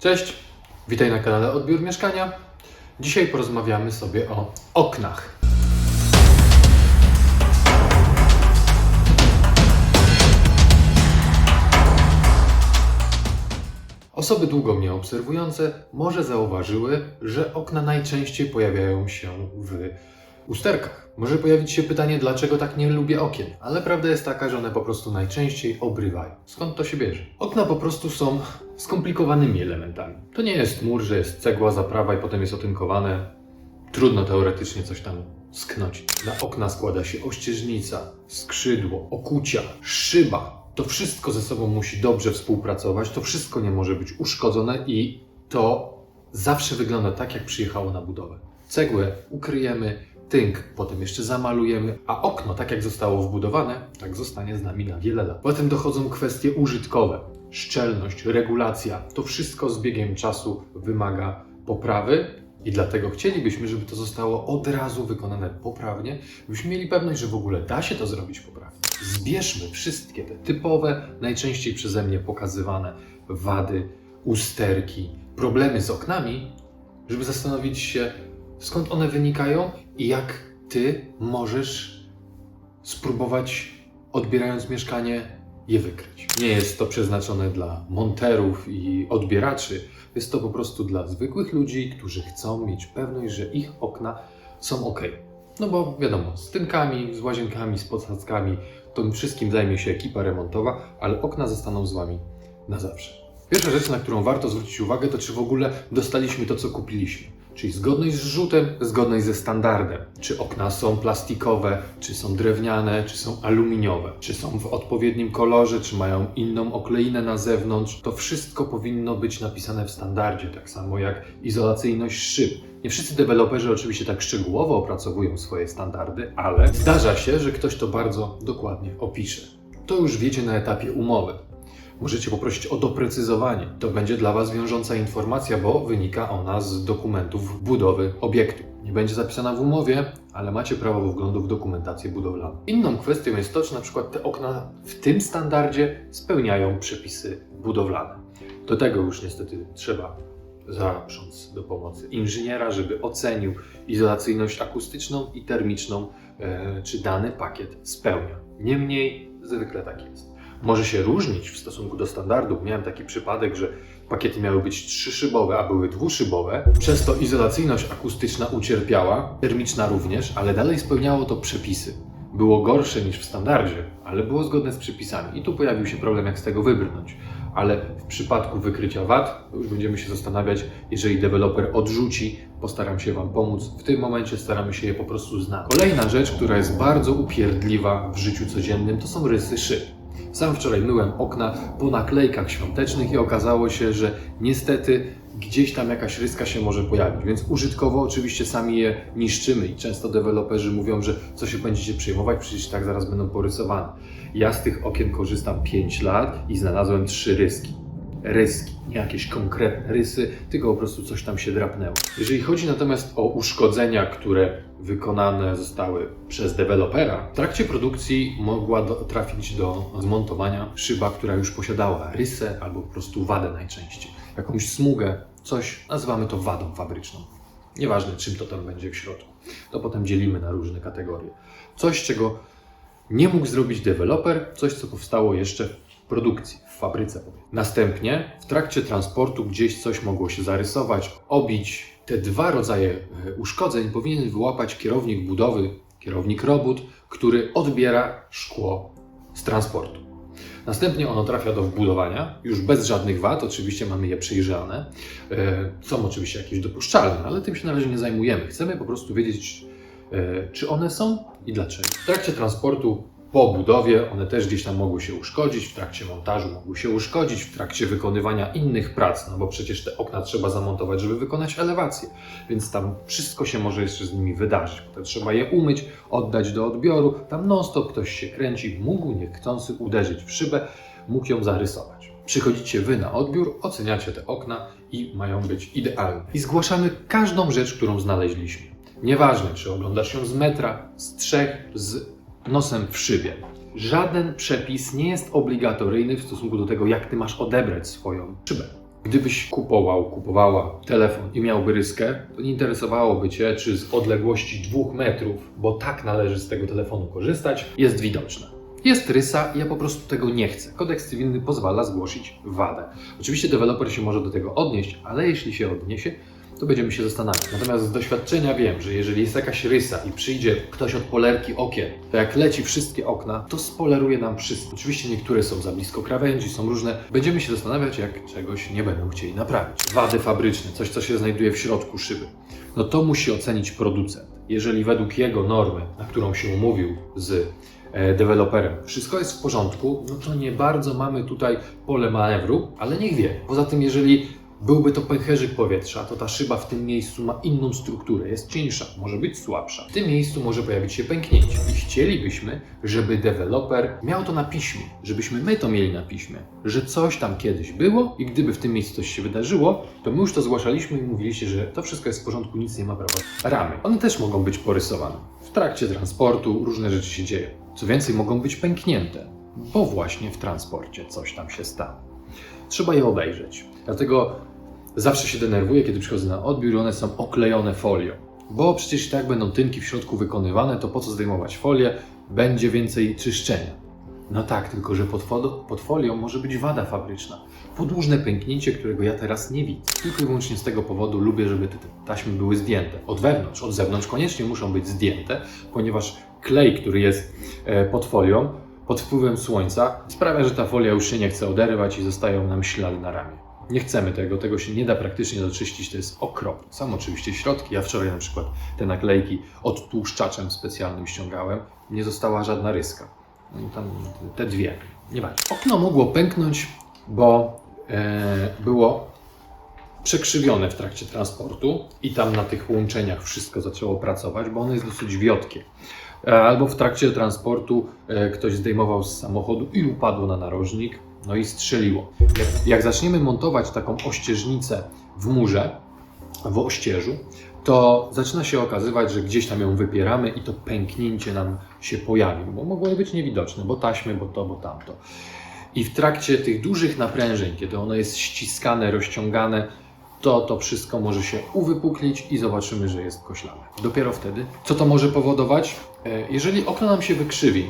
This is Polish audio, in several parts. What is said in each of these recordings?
Cześć, witaj na kanale Odbiór Mieszkania. Dzisiaj porozmawiamy sobie o oknach. Osoby długo mnie obserwujące może zauważyły, że okna najczęściej pojawiają się w usterkach. Może pojawić się pytanie, dlaczego tak nie lubię okien, ale prawda jest taka, że one po prostu najczęściej obrywają. Skąd to się bierze? Okna po prostu są skomplikowanymi elementami. To nie jest mur, że jest cegła, zaprawa i potem jest otynkowane. Trudno teoretycznie coś tam sknocić. Na okna składa się ościeżnica, skrzydło, okucia, szyba. To wszystko ze sobą musi dobrze współpracować, to wszystko nie może być uszkodzone i to zawsze wygląda tak, jak przyjechało na budowę. Cegłę ukryjemy, tynk potem jeszcze zamalujemy, a okno, tak jak zostało wbudowane, tak zostanie z nami na wiele lat. Potem dochodzą kwestie użytkowe. Szczelność, regulacja, to wszystko z biegiem czasu wymaga poprawy i dlatego chcielibyśmy, żeby to zostało od razu wykonane poprawnie, byśmy mieli pewność, że w ogóle da się to zrobić poprawnie. Zbierzmy wszystkie te typowe, najczęściej przeze mnie pokazywane wady, usterki, problemy z oknami, żeby zastanowić się, skąd one wynikają i jak ty możesz spróbować, odbierając mieszkanie, je wykryć. Nie jest to przeznaczone dla monterów i odbieraczy. Jest to po prostu dla zwykłych ludzi, którzy chcą mieć pewność, że ich okna są ok. No bo wiadomo, z tynkami, z łazienkami, z posadzkami, tym wszystkim zajmie się ekipa remontowa, ale okna zostaną z Wami na zawsze. Pierwsza rzecz, na którą warto zwrócić uwagę, to czy w ogóle dostaliśmy to, co kupiliśmy. Czyli zgodność z rzutem, zgodność ze standardem. Czy okna są plastikowe, czy są drewniane, czy są aluminiowe, czy są w odpowiednim kolorze, czy mają inną okleinę na zewnątrz. To wszystko powinno być napisane w standardzie, tak samo jak izolacyjność szyb. Nie wszyscy deweloperzy oczywiście tak szczegółowo opracowują swoje standardy, ale zdarza się, że ktoś to bardzo dokładnie opisze. To już wiecie na etapie umowy. Możecie poprosić o doprecyzowanie. To będzie dla Was wiążąca informacja, bo wynika ona z dokumentów budowy obiektu. Nie będzie zapisana w umowie, ale macie prawo wglądu w dokumentację budowlaną. Inną kwestią jest to, czy na przykład te okna w tym standardzie spełniają przepisy budowlane. Do tego już niestety trzeba zaprząc do pomocy inżyniera, żeby ocenił izolacyjność akustyczną i termiczną, e, czy dany pakiet spełnia. Niemniej zwykle tak jest może się różnić w stosunku do standardu. Miałem taki przypadek, że pakiety miały być trzyszybowe, a były dwuszybowe. Przez to izolacyjność akustyczna ucierpiała, termiczna również, ale dalej spełniało to przepisy. Było gorsze niż w standardzie, ale było zgodne z przepisami. I tu pojawił się problem, jak z tego wybrnąć. Ale w przypadku wykrycia wad, już będziemy się zastanawiać, jeżeli deweloper odrzuci, postaram się Wam pomóc. W tym momencie staramy się je po prostu znaleźć. Kolejna rzecz, która jest bardzo upierdliwa w życiu codziennym, to są rysy szyb. Sam wczoraj myłem okna po naklejkach świątecznych i okazało się, że niestety gdzieś tam jakaś ryska się może pojawić, więc użytkowo oczywiście sami je niszczymy i często deweloperzy mówią, że co się będziecie przejmować, przecież tak zaraz będą porysowane. Ja z tych okien korzystam 5 lat i znalazłem trzy ryski. Ryski, jakieś konkretne rysy, tylko po prostu coś tam się drapnęło. Jeżeli chodzi natomiast o uszkodzenia, które wykonane zostały przez dewelopera, w trakcie produkcji mogła do, trafić do zmontowania szyba, która już posiadała rysę albo po prostu wadę najczęściej. Jakąś smugę, coś, nazywamy to wadą fabryczną. Nieważne czym to tam będzie w środku. To potem dzielimy na różne kategorie. Coś, czego nie mógł zrobić deweloper, coś, co powstało jeszcze produkcji, w fabryce. Następnie w trakcie transportu gdzieś coś mogło się zarysować, obić. Te dwa rodzaje e, uszkodzeń powinien wyłapać kierownik budowy, kierownik robót, który odbiera szkło z transportu. Następnie ono trafia do wbudowania, już bez żadnych wad, oczywiście mamy je przejrzane. E, Są oczywiście jakieś dopuszczalne, ale tym się na razie nie zajmujemy. Chcemy po prostu wiedzieć, e, czy one są i dlaczego. W trakcie transportu po budowie one też gdzieś tam mogły się uszkodzić, w trakcie montażu mogły się uszkodzić, w trakcie wykonywania innych prac, no bo przecież te okna trzeba zamontować, żeby wykonać elewację, więc tam wszystko się może jeszcze z nimi wydarzyć. Potem trzeba je umyć, oddać do odbioru, tam non-stop ktoś się kręci, mógł niechcący uderzyć w szybę, mógł ją zarysować. Przychodzicie Wy na odbiór, oceniacie te okna i mają być idealne. I zgłaszamy każdą rzecz, którą znaleźliśmy. Nieważne, czy oglądasz ją z metra, z trzech, z nosem w szybie. Żaden przepis nie jest obligatoryjny w stosunku do tego, jak ty masz odebrać swoją szybę. Gdybyś kupował, kupowała telefon i miałby ryskę, to nie interesowałoby Cię, czy z odległości dwóch metrów, bo tak należy z tego telefonu korzystać, jest widoczna. Jest rysa i ja po prostu tego nie chcę. Kodeks cywilny pozwala zgłosić wadę. Oczywiście deweloper się może do tego odnieść, ale jeśli się odniesie, to będziemy się zastanawiać. Natomiast z doświadczenia wiem, że jeżeli jest jakaś rysa i przyjdzie ktoś od polerki okien, to jak leci wszystkie okna, to spoleruje nam wszystko. Oczywiście niektóre są za blisko krawędzi, są różne. Będziemy się zastanawiać, jak czegoś nie będą chcieli naprawić. Wady fabryczne, coś co się znajduje w środku szyby. No to musi ocenić producent. Jeżeli według jego normy, na którą się umówił z e, deweloperem, wszystko jest w porządku, no to nie bardzo mamy tutaj pole manewru, ale niech wie. Poza tym, jeżeli byłby to pęcherzyk powietrza, to ta szyba w tym miejscu ma inną strukturę, jest cieńsza, może być słabsza. W tym miejscu może pojawić się pęknięcie i chcielibyśmy, żeby deweloper miał to na piśmie, żebyśmy my to mieli na piśmie, że coś tam kiedyś było i gdyby w tym miejscu coś się wydarzyło, to my już to zgłaszaliśmy i mówiliście, że to wszystko jest w porządku, nic nie ma prawa. Ramy. One też mogą być porysowane. W trakcie transportu różne rzeczy się dzieją. Co więcej, mogą być pęknięte, bo właśnie w transporcie coś tam się stało. Trzeba je obejrzeć. Dlatego zawsze się denerwuję, kiedy przychodzę na odbiór i one są oklejone folią. Bo przecież tak będą tynki w środku wykonywane, to po co zdejmować folię? Będzie więcej czyszczenia. No tak, tylko że pod, pod folią może być wada fabryczna. Podłużne pęknięcie, którego ja teraz nie widzę. Tylko i wyłącznie z tego powodu lubię, żeby te taśmy były zdjęte. Od wewnątrz, od zewnątrz koniecznie muszą być zdjęte, ponieważ klej, który jest e, pod folią, pod wpływem słońca, sprawia, że ta folia już się nie chce oderwać i zostają nam ślady na ramię. Nie chcemy tego, tego się nie da praktycznie doczyścić, to jest okropne. Są oczywiście środki, ja wczoraj na przykład te naklejki odtłuszczaczem specjalnym ściągałem, nie została żadna ryska. No tam te dwie, nieważne. Okno mogło pęknąć, bo e, było przekrzywione w trakcie transportu i tam na tych łączeniach wszystko zaczęło pracować, bo ono jest dosyć wiotkie. E, Albo w trakcie transportu e, ktoś zdejmował z samochodu i upadło na narożnik, no i strzeliło. Jak, jak zaczniemy montować taką ościeżnicę w murze, w ościeżu, to zaczyna się okazywać, że gdzieś tam ją wypieramy i to pęknięcie nam się pojawi, bo mogło być niewidoczne, bo taśmy, bo to, bo tamto. I w trakcie tych dużych naprężeń, kiedy ono jest ściskane, rozciągane, to to wszystko może się uwypuklić i zobaczymy, że jest koślane. Dopiero wtedy. Co to może powodować? E, Jeżeli okno nam się wykrzywi,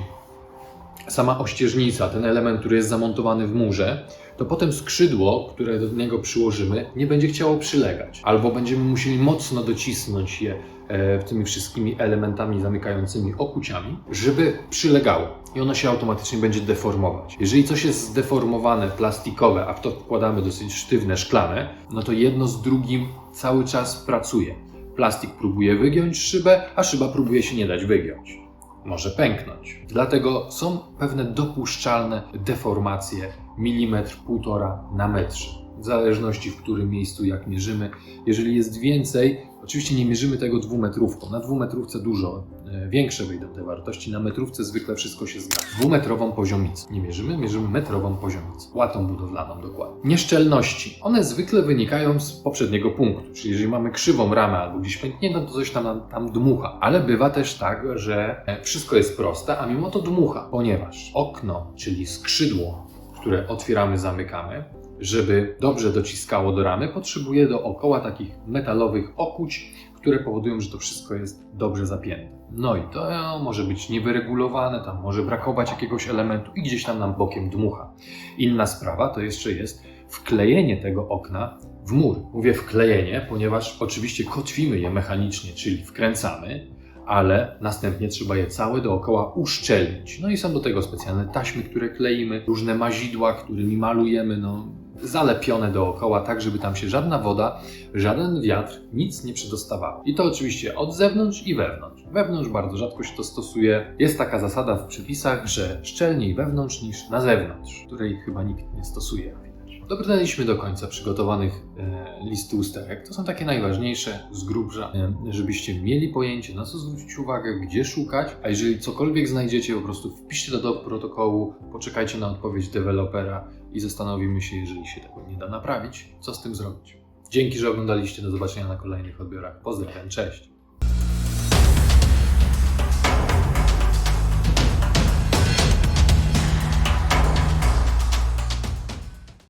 sama ościeżnica, ten element, który jest zamontowany w murze, to potem skrzydło, które do niego przyłożymy, nie będzie chciało przylegać. Albo będziemy musieli mocno docisnąć je e, tymi wszystkimi elementami zamykającymi okuciami, żeby przylegało. I ono się automatycznie będzie deformować. Jeżeli coś jest zdeformowane, plastikowe, a w to wkładamy dosyć sztywne, szklane, no to jedno z drugim cały czas pracuje. Plastik próbuje wygiąć szybę, a szyba próbuje się nie dać wygiąć może pęknąć. Dlatego są pewne dopuszczalne deformacje milimetr, półtora na metrze. W zależności w którym miejscu jak mierzymy. Jeżeli jest więcej, oczywiście nie mierzymy tego dwumetrówką. Na dwumetrówce dużo e, większe wyjdą te wartości. Na metrówce zwykle wszystko się zgadza. Dwumetrową poziomicę. Nie mierzymy, mierzymy metrową poziomicę. Łatą budowlaną dokładnie. Nieszczelności. One zwykle wynikają z poprzedniego punktu. Czyli jeżeli mamy krzywą ramę albo gdzieś pękniętą, to coś tam, tam dmucha. Ale bywa też tak, że e, wszystko jest proste, a mimo to dmucha. Ponieważ okno, czyli skrzydło, które otwieramy, zamykamy, żeby dobrze dociskało do ramy, potrzebuje dookoła takich metalowych okuć, które powodują, że to wszystko jest dobrze zapięte. No i to może być niewyregulowane, tam może brakować jakiegoś elementu i gdzieś tam nam bokiem dmucha. Inna sprawa to jeszcze jest wklejenie tego okna w mur. Mówię wklejenie, ponieważ oczywiście kotwimy je mechanicznie, czyli wkręcamy, ale następnie trzeba je całe dookoła uszczelnić. No i są do tego specjalne taśmy, które kleimy, różne mazidła, którymi malujemy, no zalepione dookoła, tak żeby tam się żadna woda, żaden wiatr, nic nie przedostawało. I to oczywiście od zewnątrz i wewnątrz. Wewnątrz bardzo rzadko się to stosuje. Jest taka zasada w przepisach, że szczelniej wewnątrz niż na zewnątrz, której chyba nikt nie stosuje. Dobrnęliśmy do końca przygotowanych e, listy usterek. To są takie najważniejsze z grubsza, e, żebyście mieli pojęcie, na co zwrócić uwagę, gdzie szukać, a jeżeli cokolwiek znajdziecie, po prostu wpiszcie to do protokołu, poczekajcie na odpowiedź dewelopera i zastanowimy się, jeżeli się tego nie da naprawić, co z tym zrobić. Dzięki, że oglądaliście. Do zobaczenia na kolejnych odbiorach. Pozdrawiam, cześć.